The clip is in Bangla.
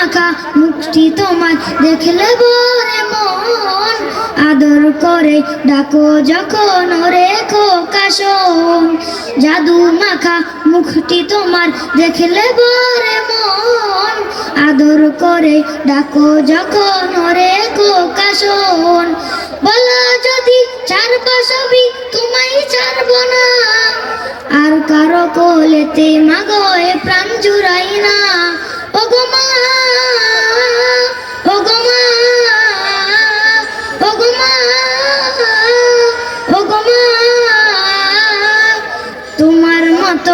মাখা মুখটি তোমার দেখলে বরে মন। আদর করে ডাকো যখন কাশন জাদু মাখা মুখটি তোমার দেখলে বরে মন। আদর করে ডাকো যখন ওরে কাশন বলো যদি চার পাশবি তোমায় ছাড়বো না, আর কারও কোলেতে মাগো